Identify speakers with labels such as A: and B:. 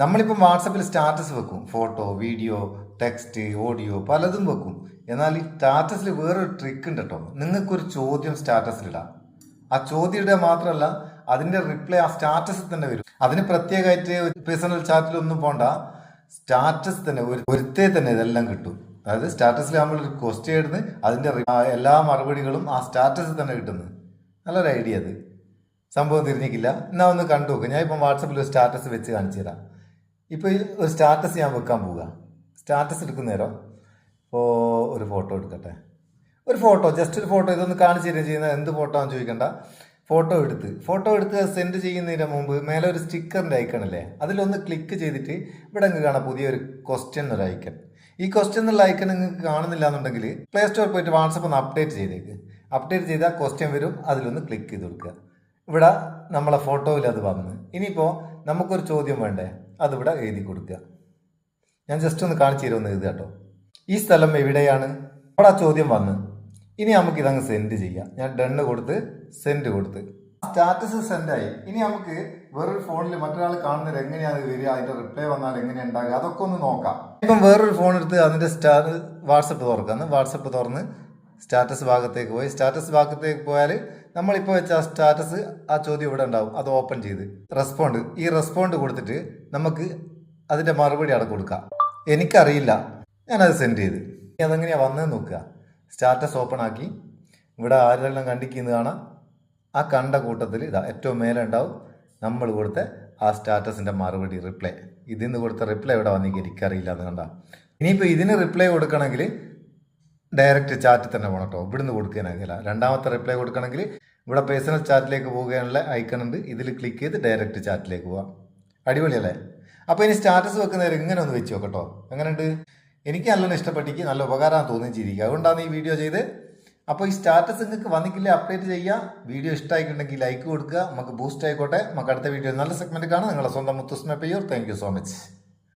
A: നമ്മളിപ്പം വാട്സപ്പിൽ സ്റ്റാറ്റസ് വെക്കും. ഫോട്ടോ വീഡിയോ ടെക്സ്റ്റ് ഓഡിയോ പലതും വെക്കും. എന്നാൽ ഈ സ്റ്റാറ്റസിൽ വേറൊരു ട്രിക്ക് ഉണ്ട് കേട്ടോ. നിങ്ങൾക്കൊരു ചോദ്യം സ്റ്റാറ്റസിലിടാം ആ ചോദ്യം ഇടുക മാത്രമല്ല അതിന്റെ റിപ്ലൈ ആ സ്റ്റാറ്റസിൽ തന്നെ വരും. അതിന് പ്രത്യേകമായിട്ട് പേഴ്സണൽ ചാറ്റിൽ ഒന്നും പോണ്ട. സ്റ്റാറ്റസ് തന്നെ ഒരു ഒരുത്തേ തന്നെ ഇതെല്ലാം കിട്ടും. അതായത് സ്റ്റാറ്റസിൽ നമ്മൾ ഒരു ക്വസ്റ്റ്യൻ ഇടുന്നു അതിന്റെ എല്ലാ മറുപടികളും ആ സ്റ്റാറ്റസിൽ തന്നെ കിട്ടുന്നു. നല്ലൊരു ഐഡിയ അത്. സംഭവം തിരിഞ്ഞിക്കില്ല എന്നാ ഒന്ന് കണ്ടു നോക്ക് ഞാൻ ഇപ്പം വാട്സപ്പിൽ ഒരു സ്റ്റാറ്റസ് വെച്ച് കാണിച്ചു തരാം. ഇപ്പോൾ ഒരു സ്റ്റാറ്റസ് ഞാൻ വെക്കാൻ പോവുക. സ്റ്റാറ്റസ് എടുക്കുന്ന നേരം. ഇപ്പോൾ ഒരു ഫോട്ടോ എടുക്കട്ടെ. ഒരു ഫോട്ടോ ജസ്റ്റ് ഒരു ഫോട്ടോ. ഇതൊന്ന് കാണിച്ചു തരികയും ചെയ്യുന്ന എന്ത് ഫോട്ടോ ആണെന്ന് ചോദിക്കണ്ട. ഫോട്ടോ എടുത്ത്. ഫോട്ടോ എടുത്ത് സെൻഡ് ചെയ്യുന്നതിന് മുമ്പ് മേലെ ഒരു സ്റ്റിക്കറിന്റെ ഐക്കൺ അല്ലേ അതിലൊന്ന് ക്ലിക്ക് ചെയ്തിട്ട് ഇവിടെ അങ്ങ് കാണാം പുതിയൊരു ക്വസ്റ്റ്യൻ ഒരു ഐക്കൺ ഈ ക്വസ്റ്റ്യൻ എന്നുള്ള ഐക്കൺ നിങ്ങൾക്ക് കാണുന്നില്ല എന്നുണ്ടെങ്കിൽ പ്ലേ സ്റ്റോർ പോയിട്ട് വാട്സപ്പ് ഒന്ന് അപ്ഡേറ്റ് ചെയ്തേക്ക്. അപ്ഡേറ്റ് ചെയ്താൽ ക്വസ്റ്റ്യൻ വരും. അതിലൊന്ന് ക്ലിക്ക് ചെയ്ത് കൊടുക്കുക. ഇവിടെ നമ്മളെ ഫോട്ടോയിൽ അത് വന്ന്. ഇനിയിപ്പോൾ നമുക്കൊരു ചോദ്യം വേണ്ടേ? അതിവിടെ എഴുതി കൊടുക്കുക. ഞാൻ ജസ്റ്റ് ഒന്ന് കാണിച്ചു തരുമെന്ന് എഴുതുക കേട്ടോ. ഈ സ്ഥലം എവിടെയാണ്? അവിടെ ആ ചോദ്യം വന്ന്. ഇനി നമുക്ക് ഇതങ്ങ് സെൻഡ് ചെയ്യാം. ഞാൻ ഡണ്ണ് കൊടുത്ത് സെൻഡ് കൊടുത്ത്. സ്റ്റാറ്റസ് സെൻഡായി ഇനി നമുക്ക് വേറൊരു ഫോണിൽ മറ്റൊരാൾ കാണുന്നത് എങ്ങനെയാണ് വരിക? അതിന്റെ റിപ്ലൈ വന്നാൽ എങ്ങനെയാണ് ഉണ്ടാകുക അതൊക്കെ ഒന്ന് നോക്കാം. ഇപ്പം വേറൊരു ഫോൺ എടുത്ത് അതിന്റെ സ്റ്റാ വാട്സപ്പ് തുറക്കാന്ന് വാട്സപ്പ് തുറന്ന് സ്റ്റാറ്റസ് ഭാഗത്തേക്ക് പോയി. സ്റ്റാറ്റസ് ഭാഗത്തേക്ക് പോയാൽ നമ്മളിപ്പോൾ വെച്ച ആ സ്റ്റാറ്റസ് ആ ചോദ്യം ഇവിടെ ഉണ്ടാവും. അത് ഓപ്പൺ ചെയ്ത് റെസ്പോണ്ട്. ഈ റെസ്പോണ്ട് കൊടുത്തിട്ട് നമുക്ക് അതിന്റെ മറുപടി അവിടെ കൊടുക്കാം. എനിക്കറിയില്ല. ഞാനത് സെൻഡ് ചെയ്ത്. ഇനി അതെങ്ങനെയാണ് വന്നതെന്ന് നോക്കുക. സ്റ്റാറ്റസ് ഓപ്പൺ ആക്കി. ഇവിടെ ആരെല്ലാം കണ്ടിക്കുന്നത് കാണാം. ആ കണ്ട കൂട്ടത്തിൽ ഇതാ ഏറ്റവും മേലെ ഉണ്ടാവും നമ്മൾ കൊടുത്ത ആ സ്റ്റാറ്റസിന്റെ മറുപടി റിപ്ലൈ. ഇതിൽ നിന്ന് കൊടുത്ത റിപ്ലൈ ഇവിടെ വന്നിരിക്കും എനിക്കറിയില്ല എന്ന് കണ്ട. ഇനിയിപ്പോൾ ഇതിന് റിപ്ലൈ കൊടുക്കണമെങ്കിൽ ഡയറക്റ്റ് ചാറ്റിൽ തന്നെ പോകണം കേട്ടോ ഇവിടുന്ന് കൊടുക്കാനാകില്ല രണ്ടാമത്തെ റിപ്ലൈ കൊടുക്കണമെങ്കിൽ ഇവിടെ പേഴ്സണൽ ചാറ്റിലേക്ക് പോകാനുള്ള ഐക്കൺ ഉണ്ട്. ഇതിൽ ക്ലിക്ക് ചെയ്ത് ഡയറക്റ്റ് ചാറ്റിലേക്ക് പോവാം. അടിപൊളിയല്ലേ അപ്പോൾ ഇനി സ്റ്റാറ്റസ് വെക്കുന്നവർ ഇങ്ങനെ ഒന്ന് വെച്ച് നോക്കട്ടോ എങ്ങനെയുണ്ട്? എനിക്ക് നല്ലോണം ഇഷ്ടപ്പെട്ടിക്ക് നല്ല ഉപകാരമാണ് തോന്നിച്ചിരിക്കുക അതുകൊണ്ടാണ് ഈ വീഡിയോ ചെയ്ത്. അപ്പോൾ ഈ സ്റ്റാറ്റസ് നിങ്ങൾക്ക് വന്നിക്കില്ല അപ്ഡേറ്റ് ചെയ്യുക വീഡിയോ ഇഷ്ടമായിട്ടുണ്ടെങ്കിൽ ലൈക്ക് കൊടുക്കുക. നമുക്ക് ബൂസ്റ്റ് ആയിക്കോട്ടെ. നമുക്ക് അടുത്ത വീഡിയോ നല്ല സെഗ്മെന്റ് കാണാം. നിങ്ങളെ സ്വന്തം മുത്തുസ്മ പെയ്യൂർ താങ്ക് സോ മച്ച്